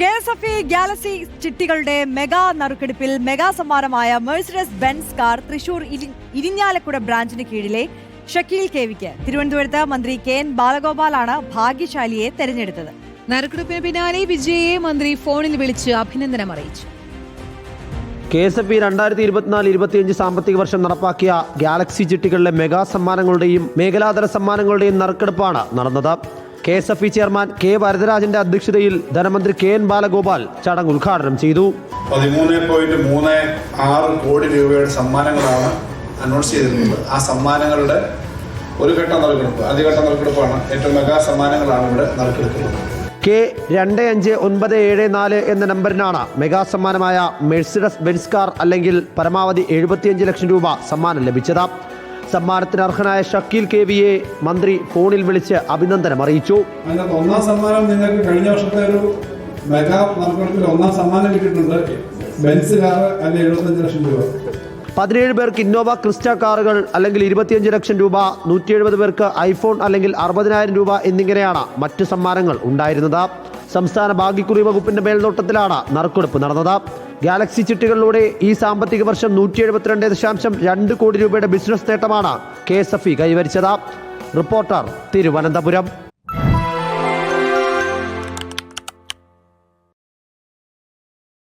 K S F E galaxy ചിട്ടികളുടെ mega നറുക്കെടുപ്പിൽ mega സമ്മാനമായ Mercedes Benz car Thrissur Irinjalakuda ബ്രാഞ്ചിന് കീഴിലെ ഷക്കീൽ കേവിക്ക് തിരുവനന്തപുരത്ത് മന്ത്രി കെ എൻ ബാലഗോപാലാണ് ഭാഗ്യശാലിയെ തെരഞ്ഞെടുത്തത്. നറുക്കെടുപ്പിന് പിന്നാലെ വിജയയെ മന്ത്രി ഫോണിൽ വിളിച്ച് അഭിനന്ദനം അറിയിച്ചു. കെ എസ് എഫ് ഇ രണ്ടായിരത്തി ഇരുപത്തിനാല് ഇരുപത്തിയഞ്ച് സാമ്പത്തിക വർഷം നടപ്പാക്കിയ ഗാലക്സി ചിട്ടികളിലെ മെഗാ സമ്മാനങ്ങളുടെയും മേഖലാതല സമ്മാനങ്ങളുടെയും നറുക്കെടുപ്പാണ് നടന്നത്. K S F E chairman K വരദരാജന്റെ അധ്യക്ഷതയിൽ ധനമന്ത്രി കെ എൻ ബാലഗോപാൽ ചടങ്ങ് ഉദ്ഘാടനം ചെയ്തു. പതിമൂന്ന് പോയിന്റ് മൂന്ന് ആറ് കോടി രൂപയുടെ സമ്മാനങ്ങളാണ് അനൗൺസ് ചെയ്തിരുന്നത് ആ സമ്മാനങ്ങളുടെ ഒരു ഘട്ട നറുക്കെടുപ്പ് ആദ്യഘട്ട നറുക്കെടുപ്പാണ് ഏറ്റവും മെഗാ സമ്മാനങ്ങളാണ് ഇവിടെ നറുക്കെടുക്കുന്നത് കെ രണ്ട് അഞ്ച് ഒൻപത് ഏഴ് നാല് എന്ന നമ്പറിനാണ് മെഗാ സമ്മാനമായ മെഴ്സിഡസ് ബെൻസ് കാർ അല്ലെങ്കിൽ പരമാവധി എഴുപത്തിയഞ്ച് ലക്ഷം രൂപ സമ്മാനം ലഭിച്ചത്. സമ്മാനത്തിന് അർഹനായ ഷക്കീൽ കെ വിയെ മന്ത്രി ഫോണിൽ വിളിച്ച് അഭിനന്ദനം അറിയിച്ചു. ഒന്നാം സമ്മാനം നിങ്ങൾക്ക് കഴിഞ്ഞ വർഷത്തെ ഒരു മെഗാ നറുക്കെടുപ്പിൽ ഒന്നാം സമ്മാനം കിട്ടിയിട്ടുണ്ട്. ബെൻസ് കാർ അതിൽ എഴുപത്തഞ്ച് ലക്ഷം രൂപ. പതിനേഴ് പേർക്ക് ഇന്നോവ ക്രിസ്റ്റ കാറുകൾ അല്ലെങ്കിൽ ഇരുപത്തിയഞ്ച് ലക്ഷം രൂപ നൂറ്റി എഴുപത് പേർക്ക് ഐഫോൺ അല്ലെങ്കിൽ അറുപതിനായിരം രൂപ എന്നിങ്ങനെയാണ് മറ്റ് സമ്മാനങ്ങൾ ഉണ്ടായിരുന്നത്. സംസ്ഥാന ഭാഗ്യക്കുറി വകുപ്പിന്റെ മേൽനോട്ടത്തിലാണ് നറുക്കെടുപ്പ് നടന്നത്. ഗാലക്സി ചിട്ടികളിലൂടെ ഈ സാമ്പത്തിക വർഷം നൂറ്റി എഴുപത്തിരണ്ട് ദശാംശം രണ്ട് കോടി രൂപയുടെ ബിസിനസ് നേട്ടമാണ് കെ എസ് എഫ് ഇ കൈവരിച്ചത്. റിപ്പോർട്ടർ തിരുവനന്തപുരം.